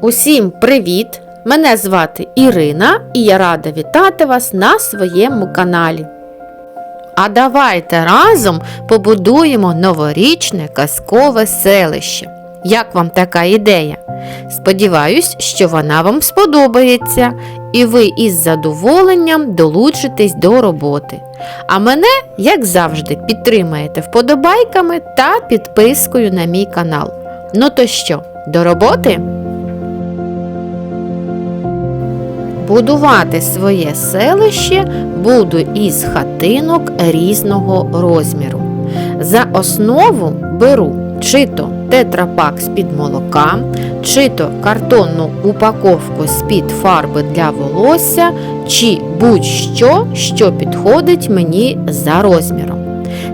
Усім привіт! Мене звати Ірина і я рада вітати вас на своєму каналі. А давайте разом побудуємо новорічне казкове селище. Як вам така ідея? Сподіваюсь, що вона вам сподобається і ви із задоволенням долучитесь до роботи. А мене, як завжди, підтримаєте вподобайками та підпискою на мій канал. Ну то що, до роботи? Будувати своє селище буду із хатинок різного розміру. За основу беру чи то тетрапак з-під молока, чи то картонну упаковку з-під фарби для волосся, чи будь-що, що підходить мені за розміром.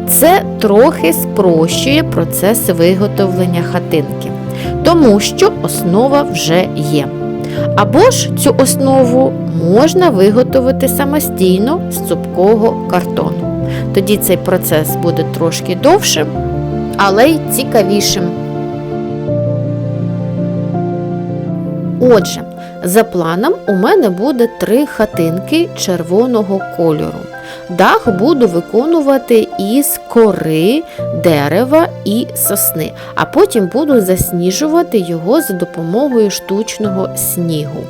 Це трохи спрощує процес виготовлення хатинки, тому що основа вже є. Або ж цю основу можна виготовити самостійно з цупкого картону. Тоді цей процес буде трошки довшим, але й цікавішим. Отже, за планом у мене буде три хатинки червоного кольору. Дах буду виконувати із кори, дерева і сосни, а потім буду засніжувати його за допомогою штучного снігу.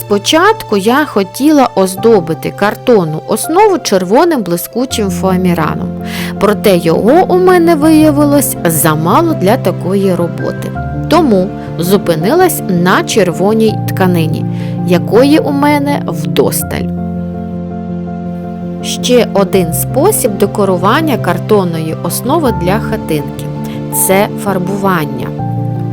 Спочатку я хотіла оздобити картонну основу червоним блискучим фоаміраном, проте його у мене виявилось замало для такої роботи. Тому зупинилась на червоній тканині, якої у мене вдосталь. Ще один спосіб декорування картонної основи для хатинки це фарбування.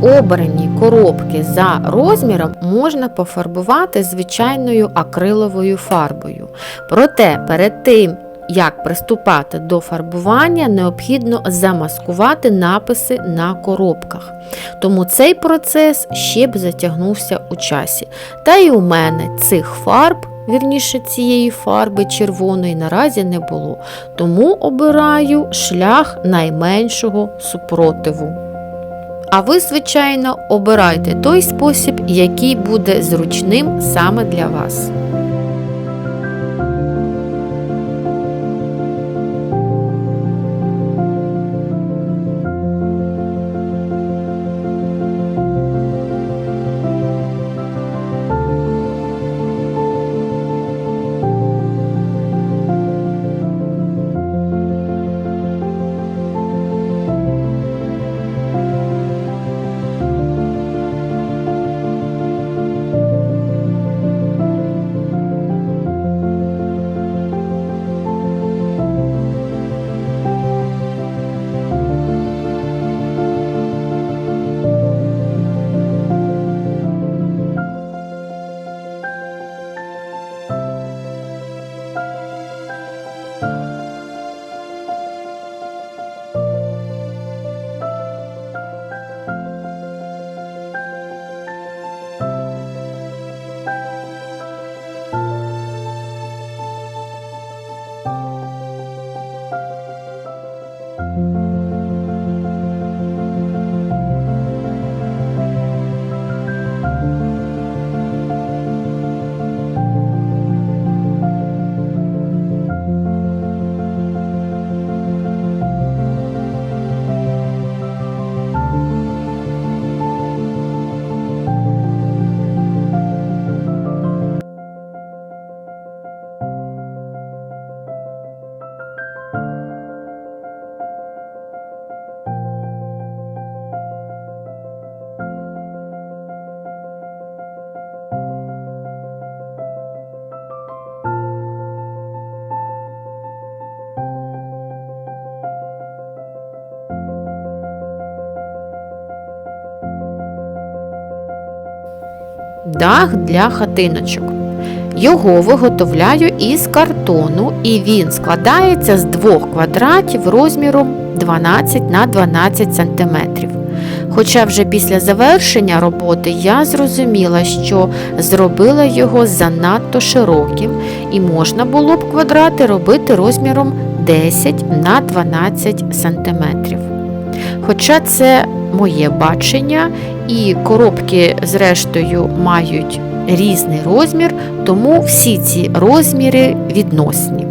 Обрані коробки за розміром можна пофарбувати звичайною акриловою фарбою. Проте перед тим, як приступати до фарбування, необхідно замаскувати написи на коробках. Тому цей процес ще б затягнувся у часі. Та й у мене цих фарб, вірніше цієї фарби червоної, наразі не було. Тому обираю шлях найменшого супротиву. А ви, звичайно, обирайте той спосіб, який буде зручним саме для вас. Дах для хатиночок. Його виготовляю із картону і він складається з двох квадратів розміром 12 на 12 см. Хоча вже після завершення роботи я зрозуміла, що зробила його занадто широким і можна було б квадрати робити розміром 10 на 12 см. Хоча це моє бачення, і коробки, зрештою, мають різний розмір, тому всі ці розміри відносні.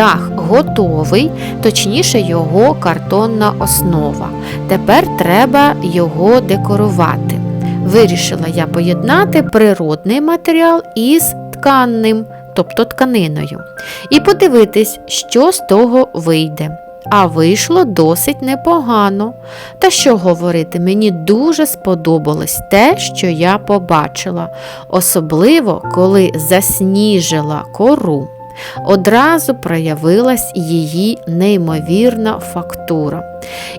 Дах готовий, точніше його картонна основа. Тепер треба його декорувати. Вирішила я поєднати природний матеріал із тканним, тобто тканиною, і подивитись, що з того вийде. А вийшло досить непогано. Та що говорити, мені дуже сподобалось те, що я побачила, особливо коли засніжила кору одразу проявилась її неймовірна фактура.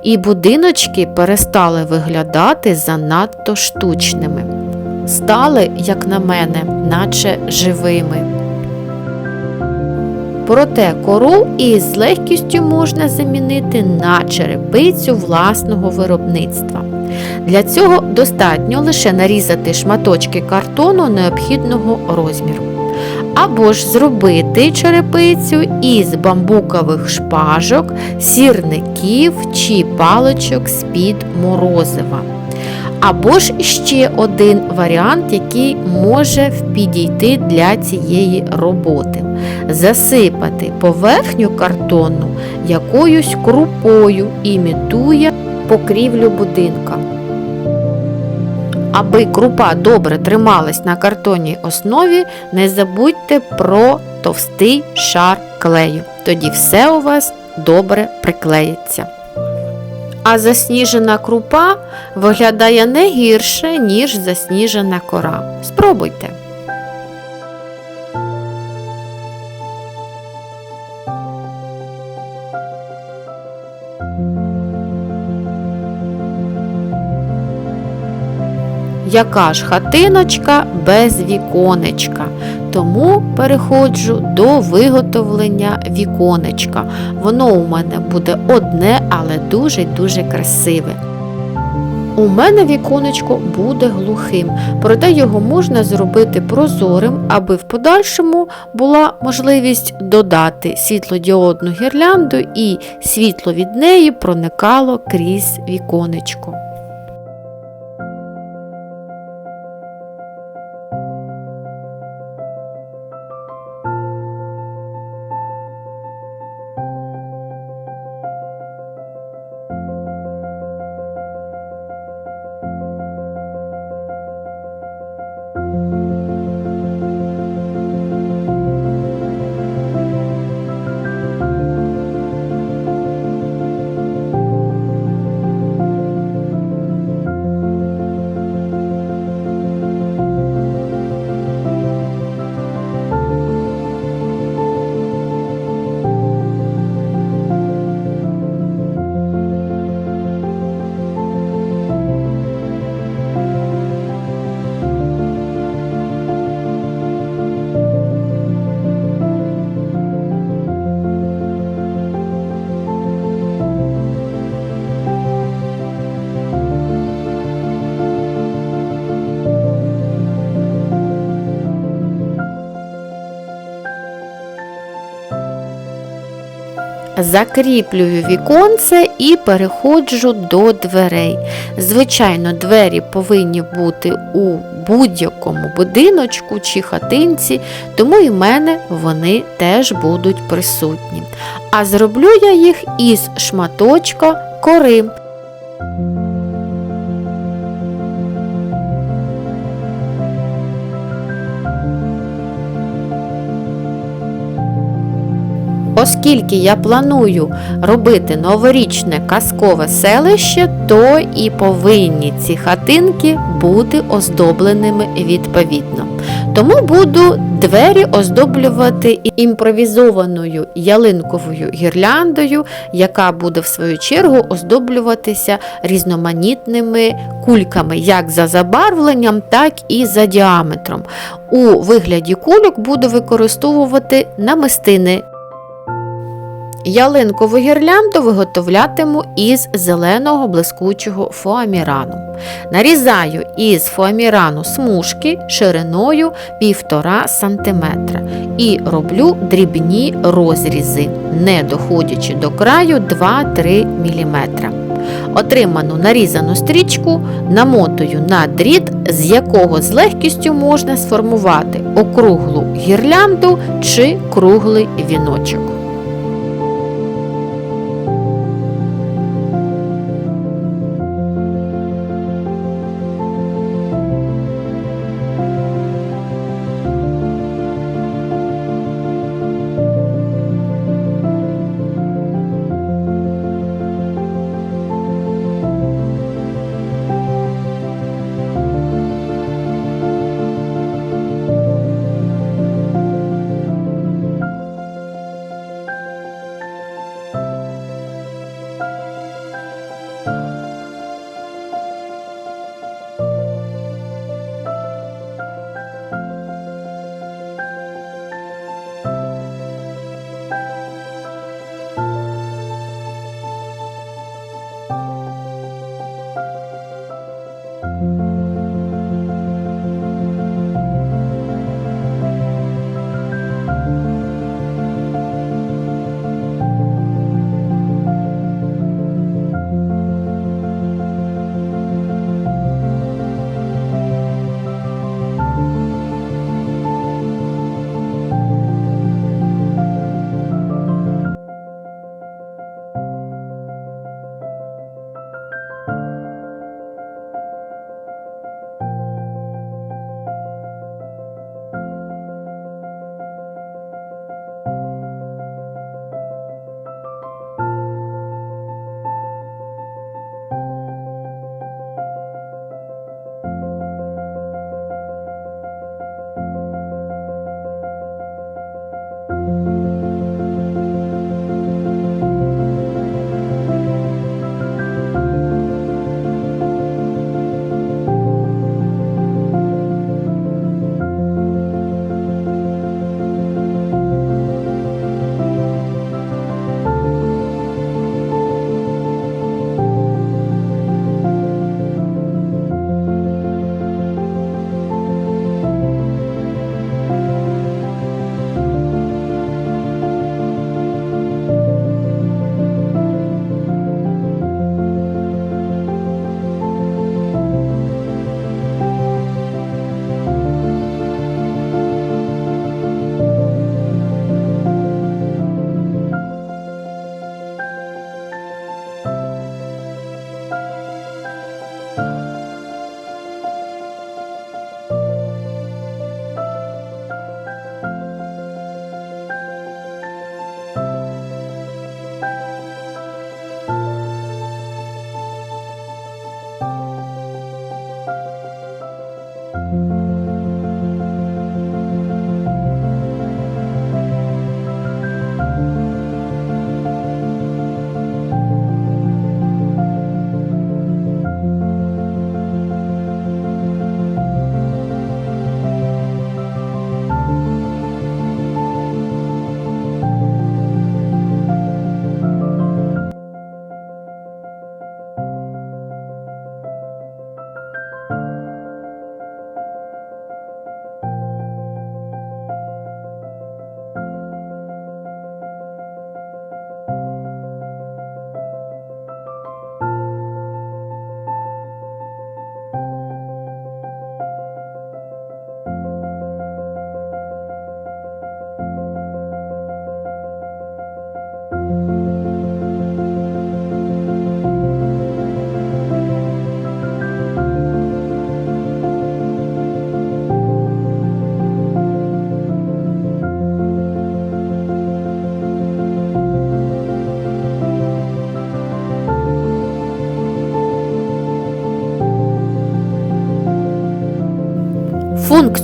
І будиночки перестали виглядати занадто штучними. Стали, як на мене, наче живими. Проте кору із легкістю можна замінити на черепицю власного виробництва. Для цього достатньо лише нарізати шматочки картону необхідного розміру або ж зробити черепицю із бамбукових шпажок, сірників чи паличок з-під морозива. Або ж ще один варіант, який може підійти для цієї роботи. Засипати поверхню картону якоюсь крупою, імітує покрівлю будинка. Аби крупа добре трималась на картонній основі, не забудьте про товстий шар клею. Тоді все у вас добре приклеїться. А засніжена крупа виглядає не гірше, ніж засніжена кора. Спробуйте. Яка ж хатиночка без віконечка. Тому переходжу до виготовлення віконечка. Воно у мене буде одне, але дуже-дуже красиве. У мене віконечко буде глухим, проте його можна зробити прозорим, аби в подальшому була можливість додати світлодіодну гірлянду і світло від неї проникало крізь віконечко. Закріплюю віконце і переходжу до дверей. Звичайно, двері повинні бути у будь-якому будиночку чи хатинці, тому і в мене вони теж будуть присутні. А зроблю я їх із шматочка кори. Оскільки я планую робити новорічне казкове селище, то і повинні ці хатинки бути оздобленими відповідно. Тому буду двері оздоблювати імпровізованою ялинковою гірляндою, яка буде в свою чергу оздоблюватися різноманітними кульками, як за забарвленням, так і за діаметром. У вигляді кульок буду використовувати намистини Ялинкову гірлянду виготовлятиму із зеленого блискучого фоамірану. Нарізаю із фоамірану смужки шириною 1,5 см і роблю дрібні розрізи, не доходячи до краю 2-3 мм. Отриману нарізану стрічку намотую на дріт, з якого з легкістю можна сформувати округлу гірлянду чи круглий віночок.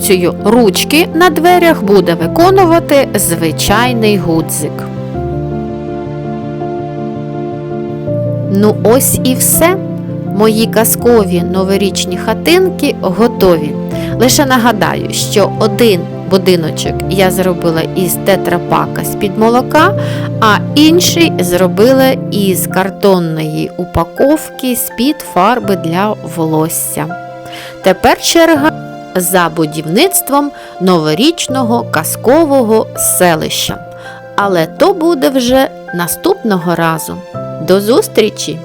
Функцію ручки на дверях буде виконувати звичайний гудзик. Ну ось і все. Мої казкові новорічні хатинки готові. Лише нагадаю, що один будиночок я зробила із тетрапака з-під молока, а інший зробила із картонної упаковки з-під фарби для волосся. Тепер черга за будівництвом новорічного казкового селища. Але то буде вже наступного разу. До зустрічі!